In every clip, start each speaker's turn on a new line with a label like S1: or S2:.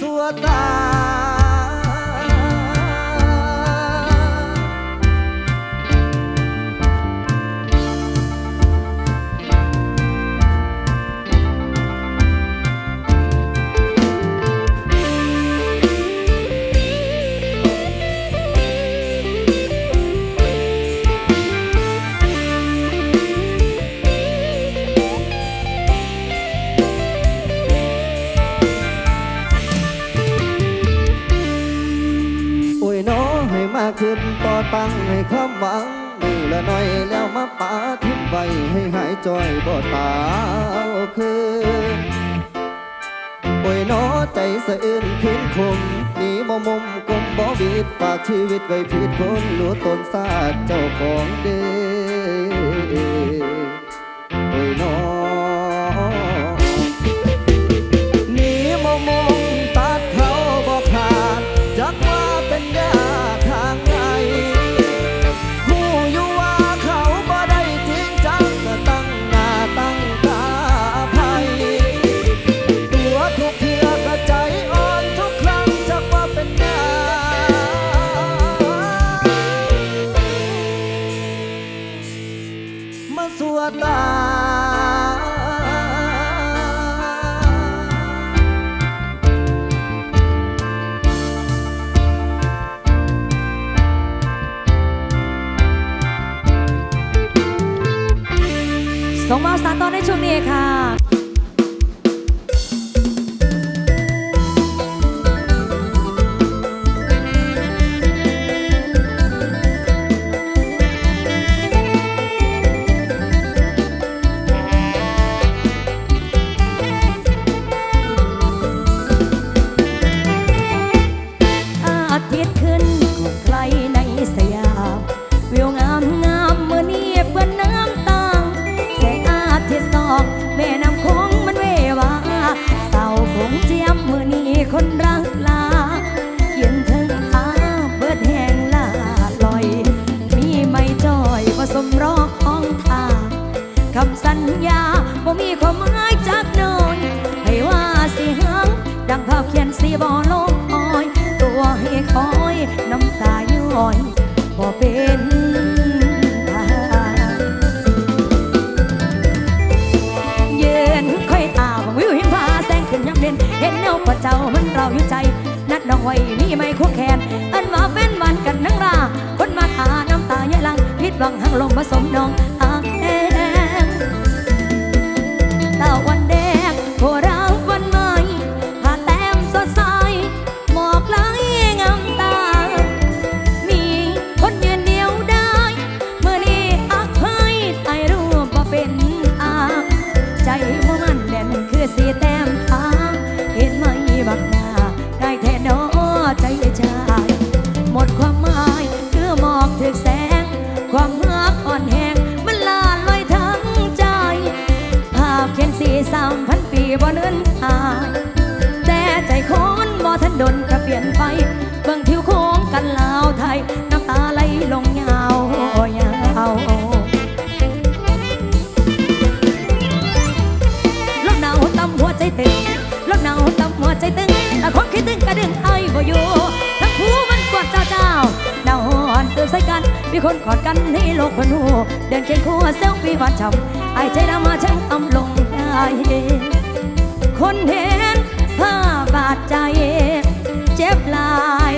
S1: สัวตา หวังมือละน้อยแล้วมาป่าทิมไว้ให้หายจอยบ่ตาคือโอ้ยน้อใจสะอื้นคืนคมหนีบ่มุมกลมบ่บีดฝากชีวิตไว้ผิดคนรู้ตนซาดเจ้าของเด้โอ้ยน้อ ส่
S2: งมาสานต่อในช่วงนี้ค่ะ ดังพาพเขียนสีบอลงอ้อย ตัวให้คอย น้ำตาย้อยบ่เป็นเย็นค่อยตาวิวหิมพาแสงขึ้นยังเด่นเห็นเน่าประเจ้ามันเราอยู่ใจ นัดดองไว้มีไม่ควงแขน อันมาเป็นวันกันนั่งรา คนมาหาน้ำตาเยลัง พิดวังหังลมผสมนอง ใส่กัน มีคนกอดกันให้โลกคนหูเดินเคียงคู่เซลฟี่หวานฉ่ำไอ้ใจดำมาแช่งอำลงได้คนเห็นผ้าบาดใจ เจ็บลาย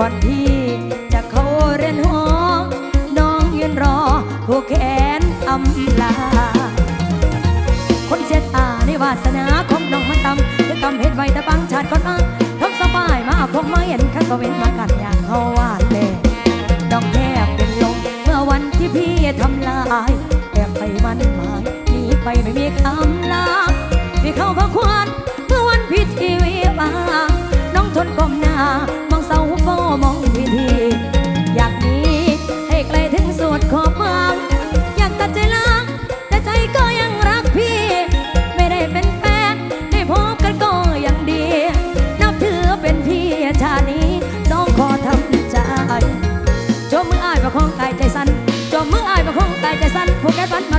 S2: ก่อนที่จะเข้าเรียนหอน้องยืนรอผู้แขนอำลา คนเสียตาในวาสนาของน้องมันต่ำคือกำเห็ดไว้แต่บังชาติก่อนมาทงสบายมาพวกไมาเห็นข้าสเวนมากันอย่างเขาว่าดแม่น้องแทบเป็นลมเมื่อวันที่พี่ทำลายแอบไปมันหมายหนีไปไม่มีคำลาพี่เข้าพระควร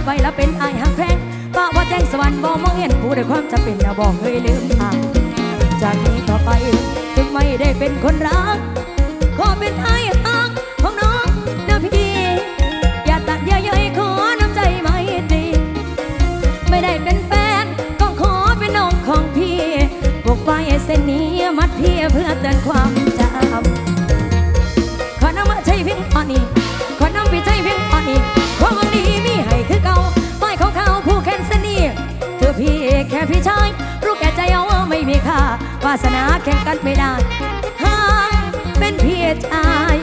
S2: ว้แล้วเป็นอายหักแพงป้าว่าแจ้งสวรรค์บ่มองเห็นผู้ใดความจะเป็นนะบอกเคยลืมทางจากนี้ต่อไปจึงไม่ได้เป็นคนรัก ขอเป็นอายหัก วาสนาแข่งกันไม่ได้หาเป็นเพียชาย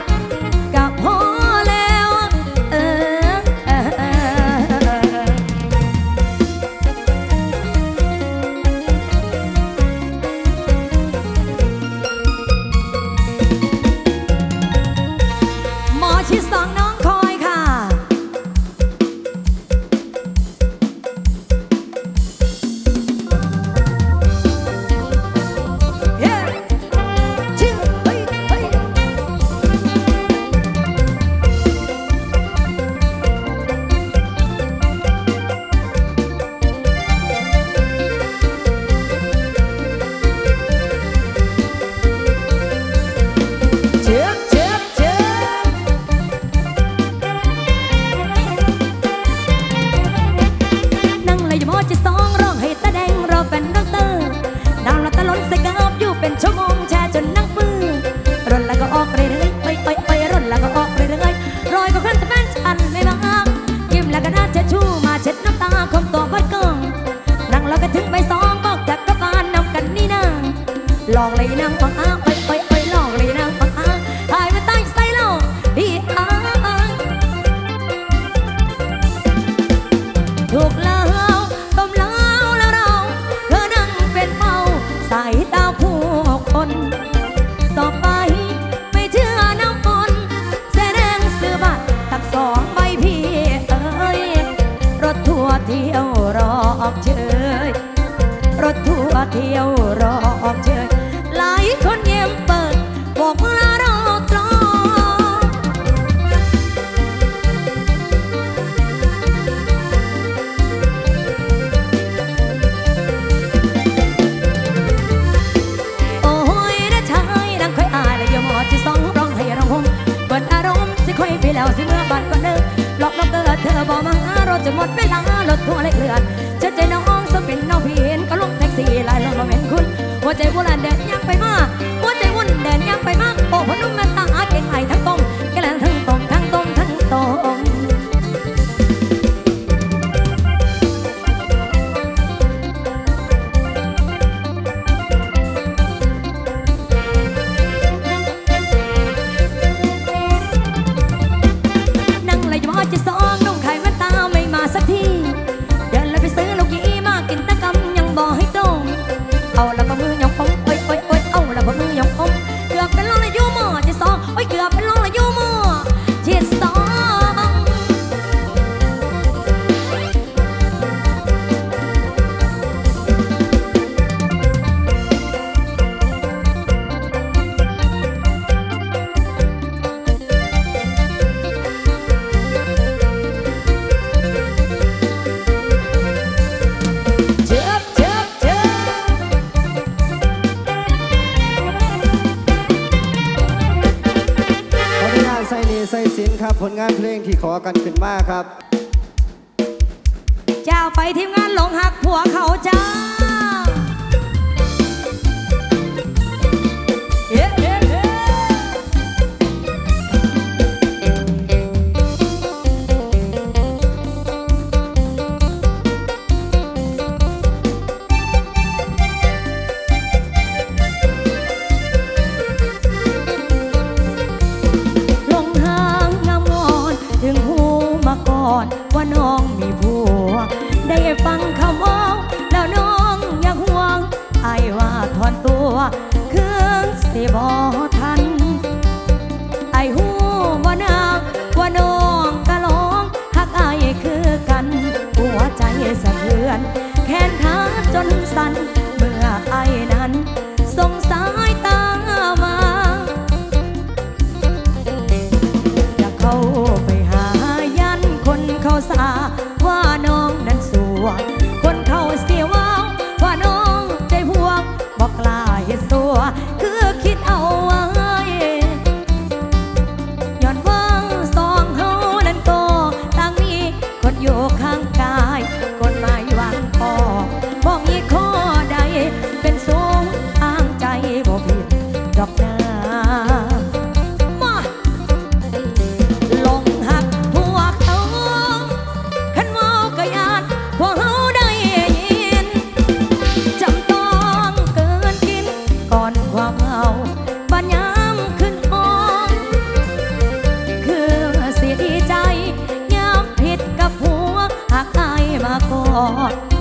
S2: 哦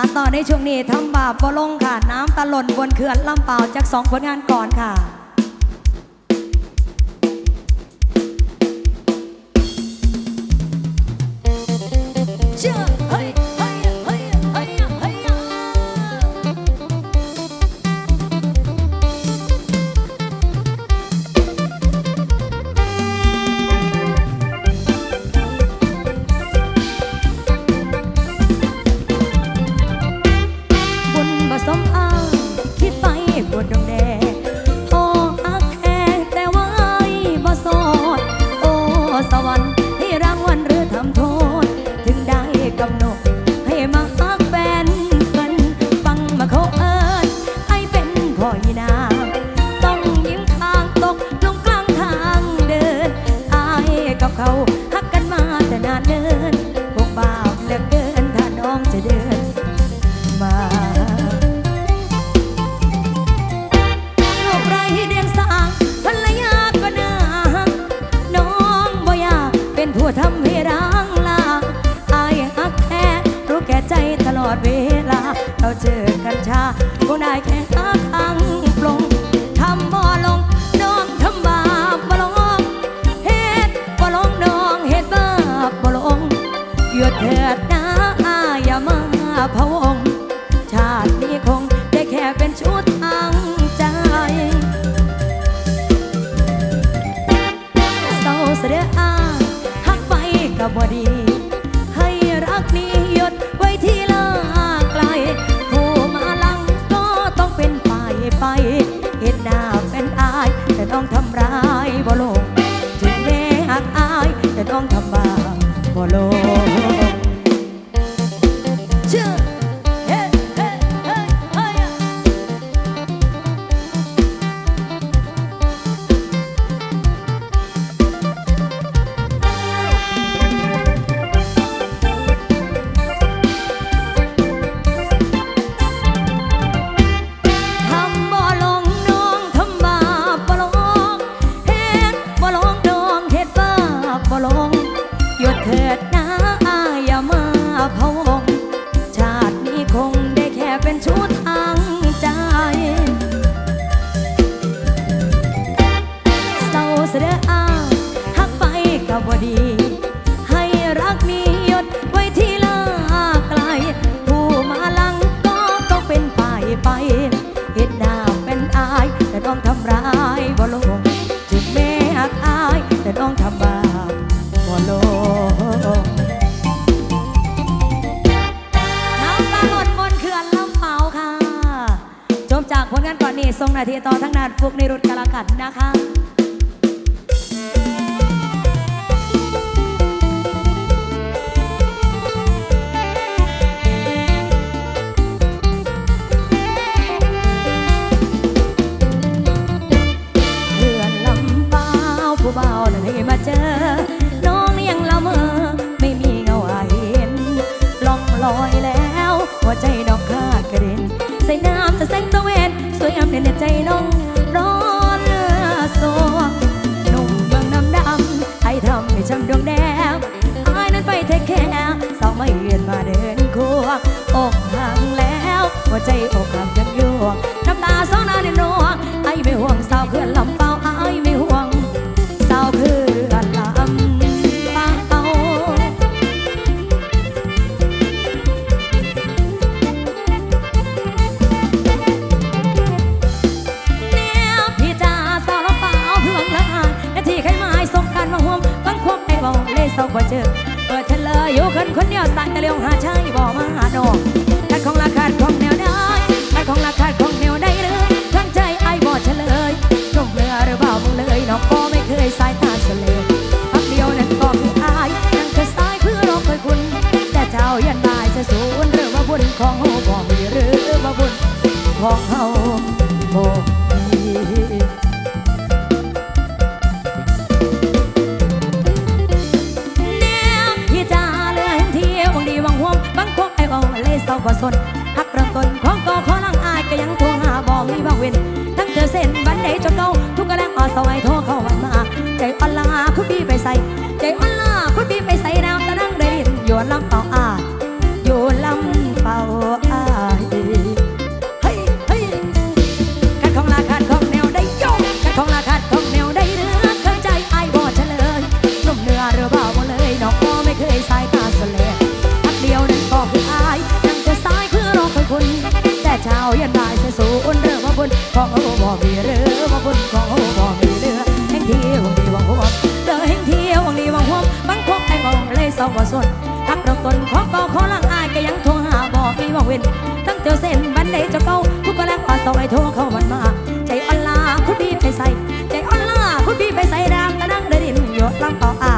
S2: ารต่อในช่วงนี้ทำบาปบ่ลงค่ะ น้ำตะลนบนเขื่อนลำเปล่าจากสองผลงานก่อนค่ะ ดวงแดงไอ้นั้นไปเทคแคร์สองไม่เวียนมาเดินควอกห่างแล้วหัวใจอกหักยังยวงน้ำตาสองน้าในนวงไอ้ไม่ห่วงสาวเพื่อนลำ ศร้าบ่เจอเปิดเฉลยอยู่คนคนเดียวสายตะเลียวหาชายบ่มาหาดอกแต่ของราคาของแนวได้แต่ของราคาของแนวได้เลยทั้งใจไอ้บ่เฉลยนุ่มเรือหรือเปล่ามึงเลยน้องก็ไม่เคยสายตาเฉลยพักเดียวนั้นก็คืออายนั่งเธอสายเพื่อรอคอยคุณ แต่เจ้ายันตายจะสูญหรือว่าบุญของเฮาบ่มีหรือว่าบุญของเฮาบ่ ก็สนหักเริ่มต้นของก็ขอลังอายก็ยังทวงหาบ่มีบาเว้นทั้งเจอเส้นบันไดจนเก่าทุกกระแลงอ่อสวยโทรเข้าวันมาใจอ่อนลาคุณพี่ไปใส่ใจอ่อนลาคุณพี่ไปใส่น้ำตะนั่งได้ยินโยนลำเป่าอา เว้นตั้งเจอเส้นบันไดจะเป้าผู้กระแลงอ่อสอยโทรเข้ามันมา ใจอ่อนลาคุณพี่ไปใส่ ใจอ่อนลาคุณพี่ไปใส่ดามตะนั่งได้ดินหยดลำเป่าอา